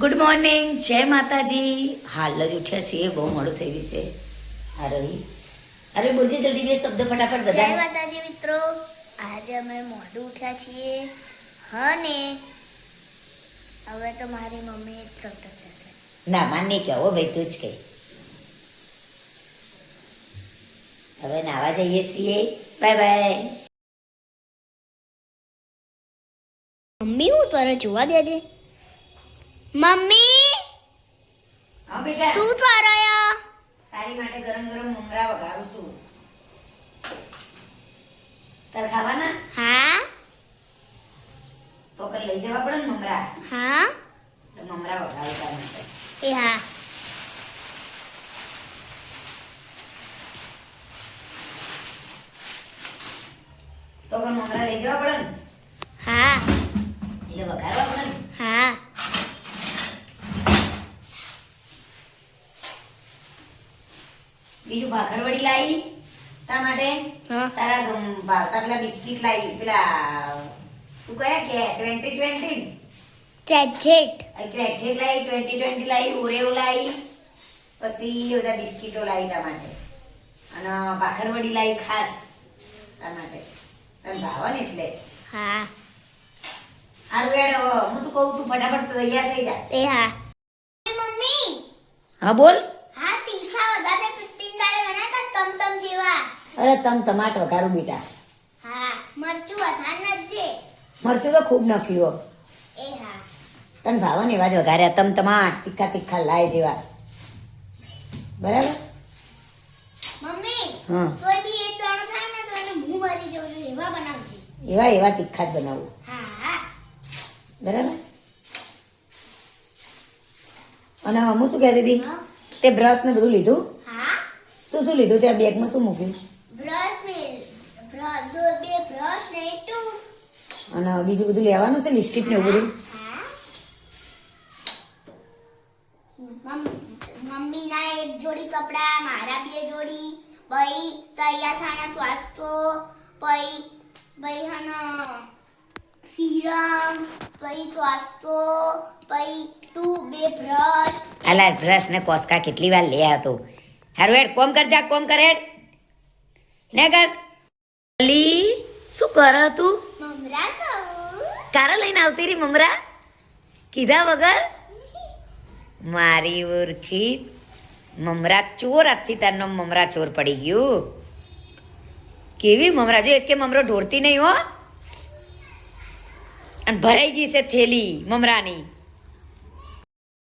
Good morning જય માતાજી. હાલ જ ઉઠ્યા છીએ બહુ મોડું થઈ ગયું છે. આરોહી અરે બોલજે જલ્દી બે શબ્દ ફટાફટ જય માતાજી મિત્રો. આજે અમે મોઢું ઉઠ્યા છીએ. અને હવે તો મારી મમ્મી જ શબ્દ થશે ના માન નહીં કહેવો ભાઈ તું જ કહીશ. હવે નાવા જઈએ છીએ. બાય બાય મમ્મી હું તારે જોવા દેજે. મમ્મી? હા બેટા. શું કરો તારી માટે ગરમ ગરમ મમરા વઘારું છું. તાર ખાવાના? હા. તો કઈ લઈ જવા પડે ને મમરા હા. તો મમરા વઘારું તાર માટે. એ હા. તો પણ મમરા લઈ જવા પડે ને હા એટલે વઘારવા પડે ને હા બીજું ભાખરવડી લાવી તા માટે હા. તારા ગમ- ભાવતા પેલા બિસ્કિટ લાવી પેલા તું કયા કે ટ્વેન્ટી ટ્વેન્ટી ક્રેજેટ ક્રેજેટ લાવી ટ્વેન્ટી ટ્વેન્ટી લાવી ઓરેઓ લાવી પછી બધા બિસ્કિટો લાવી તા માટે. અને ભાખરવડી લાવી ખાસ તા માટે. તને ભાવે ને એટલે? હા. હારું હેડ હું શું કહું તું ફટાફટ તૈયાર થઈ જા. એ હા. મમ્મી હા બોલ હા તીખા વધારે પિત્તીન દાડે બનાવતા તમ તમ જેવા અરે તમ ટમાટ વઘારું બેટા હા મરચું વધારે નજે મરચું તો ખૂબ નાખ્યું એ હા. તને ભાવે ને એવા જ વઘાર્યા તમ ટમાટ તીખા તીખા લાય જેવા. બરાબર? મમ્મી હા. કોઈ બી એ ત્રણ ખાય ને તો એને હું ભરી જઉં છું એવા બનાવજે. એવા એવા તીખા જ બનાવું. હા. હા બરાબર? અને હું શું કહેતી હતી તે બ્રશ ને બધું લીધું? શું શું લીધું? ત્યાં બેગમાં શું મૂક્યું બ્રશ ને બ્રશ દો બે બ્રશ ને ટુ અને બીજું બધું લેવાનું છે લિપસ્ટિક ને એવું બધું. મમ્મી ના મમ્મીના એક જોડી કપડા મારા બે જોડી. ભાઈ તૈયાર થાના વાસ્તો ભાઈ ભાઈ હન સીરમ. ભાઈ વાસ્તો ભાઈ ટુ બે બ્રશ અલા બ્રશ ને કોસકા કેટલી વાર લે હતો હારું હેડ કોમ કર જા કોમ કર હેડ. ને કર લી શું કર તું? આવતી રહી મમરા? કીધા વગર? મારી ઓરખી મમરા ચોર આજથી તારનો મમરા ચોર પડી ગયું. કેવી મમરા? જો એક કે મમરો ઢોળતી નહીં હો. અને ભરાઈ ગઈ છે થેલી મમરાની.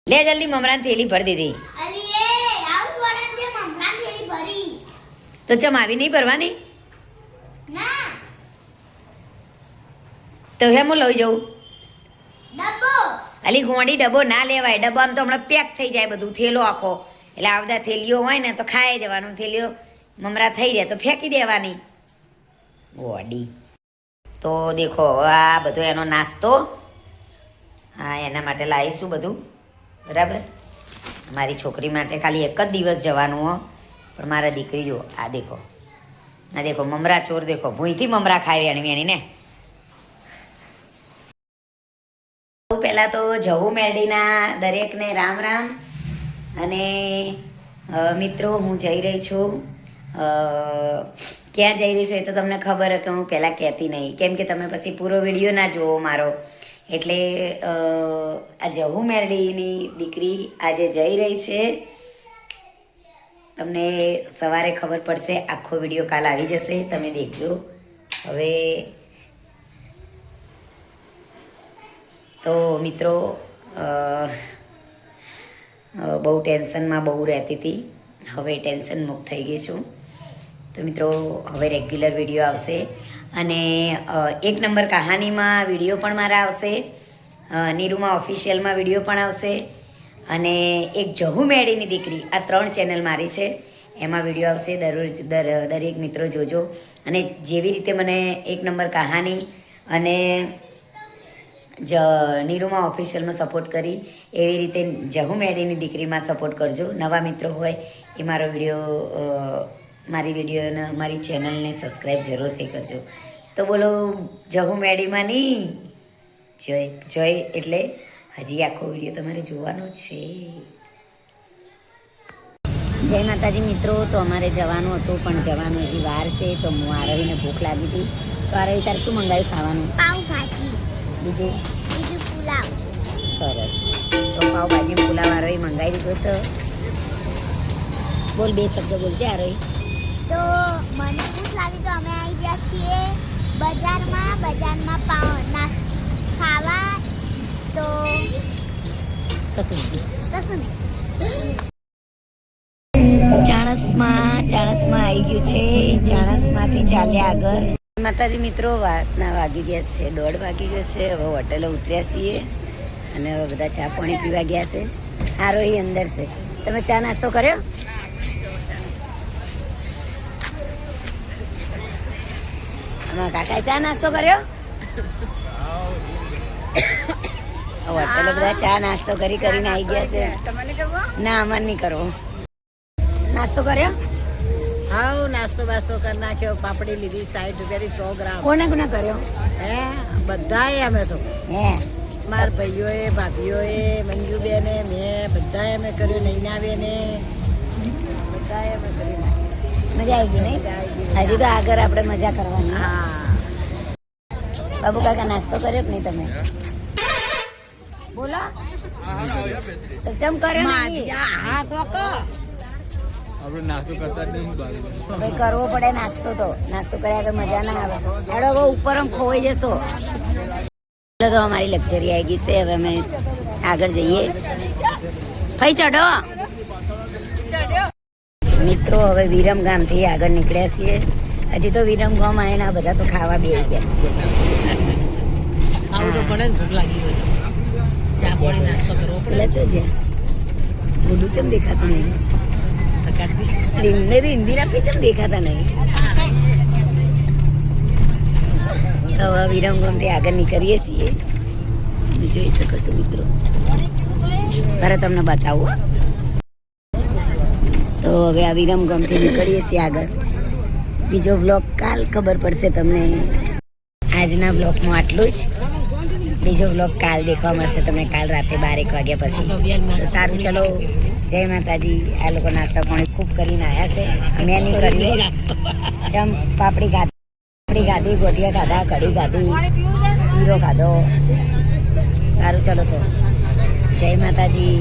લે જલ્દી મમરાની થેલી ભરી દીધી. તો ચમ આવી નહીં ભરવાની? તો હેમ હું લઈ જવું અલી ગોંડી ડબ્બો ના લેવાય, ડબ્બો આમ તો હમણાં પેક થઈ જાય બધું, થેલો આખો. એટલે આ બધા થેલીઓ હોય ને તો ખાઈ જવાનું થેલીઓ મમરા થઈ જાય તો ફેંકી દેવાની. ગોડી તો દેખો, આ બધો એનો નાસ્તો. હા, એના માટે લાવીશું બધું. બરાબર? મારી છોકરી માટે ખાલી એક જ દિવસ જવાનું હો. પણ મારા દીકરી જો આ દેખો. આ દેખો, મમરા ચોર દેખો. ભૂંયથી મમરા ખાઈ વેણી વેણી પહેલાં તો જવું મેરડીના દરેકને રામ રામ. અને મિત્રો, હું જઈ રહી છું. ક્યાં જઈ રહી છું એ તો તમને ખબર કે હું પહેલાં કહેતી નહીં. કેમ કે તમે પછી પૂરો વીડિયો ના જુઓ મારો. એટલે આ જવું મેરડીની દીકરી આજે જઈ રહી છે. તમને સવારે ખબર પડશે, આખો વીડિયો કાલ આવી જશે. તમે દેખજો. હવે તો મિત્રો બહુ ટેન્શનમાં બહુ રહેતી હતી. હવે ટેન્શન મુક્ત થઈ ગઈ છું. તો મિત્રો, હવે રેગ્યુલર વીડિયો આવશે. અને એક નંબર કહાનીમાં વીડિયો પણ મારા આવશે. નીરુમાં ઓફિશિયલમાં વીડિયો પણ આવશે. અને એક જહુ મેડીની દીકરી, આ ત્રણ ચેનલ મારી છે. એમાં વીડિયો આવશે, દરરોજ, દર, દરેક મિત્રો જોજો. અને જેવી રીતે મને એક નંબર કહાની અને જ નીરુમા ઓફિશિયલમાં સપોર્ટ કરી. એવી રીતે જહુ મેડીની દીકરીમાં સપોર્ટ કરજો. નવા મિત્રો હોય એ મારો વીડિયો મારી વિડીયોને મારી ચેનલને સબસ્ક્રાઈબ જરૂરથી કરજો. તો બોલો, જહુ મેડીમાં નહીં જય જય એટલે હજી આખો વીડિયો તમારે જોવાનો છે. જય માતાજી મિત્રો, તો અમારે જવાનું હતું, પણ જવાનું હજી વાર છે, તો હું આરવીને ભૂખ લાગી હતી. તો આરવી તારે શું મંગાવ્યું ખાવાનું? પાવભાજી બીજું? બીજું પુલાવ. સરસ. તો પાવભાજી પુલાવ આરવી મંગાવી દીધો છે. બોલ બે શબ્દ બોલજે રહી? તો મને ખુશ લાગી તો અમે આવી ગયા છીએ બજારમાં બજારમાં પાવ ના ખાવા. તો કશું કશું ચાણસમાં ચાણસમાં આવી ગયું છે. ચાણસમાંથી ચાલ્યા આગળ. માતાજી મિત્રો વાતના વાગી ગયા છે દોઢ વાગી ગયો છે. હવે હોટેલો ઉતર્યા છીએ અને હવે બધા ચા પાણી પીવા ગયા છે. આરોહી અંદર છે. તમે ચા નાસ્તો કર્યો? અમારા કાકાએ ચા નાસ્તો કર્યો? હોટલે બધા ચા નાસ્તો કરી કરીને આવી ગયા છે. ના અમારે નહીં કરવો. નાસ્તો કર્યો? હાવ નાસ્તો બાસ્તો કરી નાખ્યો પાપડી લીધી સાઠ રૂપિયાની સો ગ્રામ. કોને કોને કર્યો? હે બધાએ અમે તો. હે. મારા ભાઈઓએ ભાભીઓએ મંજુબેને મેં બધાએ અમે કર્યું નૈનાબેને. બધાએ અમે કરી મજા આવી ગઈ નહીં? હજી તો આગળ આપણે મજા કરવાની. હા. બાબુ કાકા નાસ્તો કર્યો કે નહીં તમે? બોલો. ચમ કર્યો હા તો કહો. આપણે નાસ્તો કરતા જ નહીં ભાઈ કરવો પડે નાસ્તો તો. નાસ્તો કર્યા વગર મજા ના આવે. હેડો હવે ઉપર આમ ખોવાઈ જશો. એટલે તો અમારી લક્ઝરી આવી ગઈ છે. હવે અમે આગળ જઈએ. ફઈ ચડો મિત્રો હવે વિરમગામથી આગળ નીકળ્યા છીએ. હજી તો વિરમ ગામ આવીને આ બધા તો ખાવા બે ગયા. એટલે તો પડે ને ભૂખ લાગી હોય તો. ચા પાણી નાસ્તો કરવો પડે. પેલા જોજે મોઢું ચમ દેખાતું નહીં? રીંગને રીંદીરા પી ચમ દેખાતા નહીં. હવે વિરમગામથી આગળ નીકળીએ છીએ. જોઈ શકો છો મિત્રો. મારે તમને બતાવું તો હવે આ વિરમગામથી નીકળીએ છીએ આગળ. બીજો બ્લોગ કાલ ખબર પડશે તમને. આજના બ્લોગમાં આટલું જ. બીજો બ્લોગ કાલ દેખવા મળશે તમને કાલ રાતે બારેક વાગ્યા પછી. સારું, ચલો. જય માતાજી આ લોકો નાસ્તા પાણી ખૂબ કરીને આવ્યા છે. મેં નહીં કર્યું. ચમ પાપડી ખાધી પાપડી ખાધી ગોઠિયા ખાધા કઢી ખાધી શીરો ખાધો. સારું ચલો તો. જય માતાજી.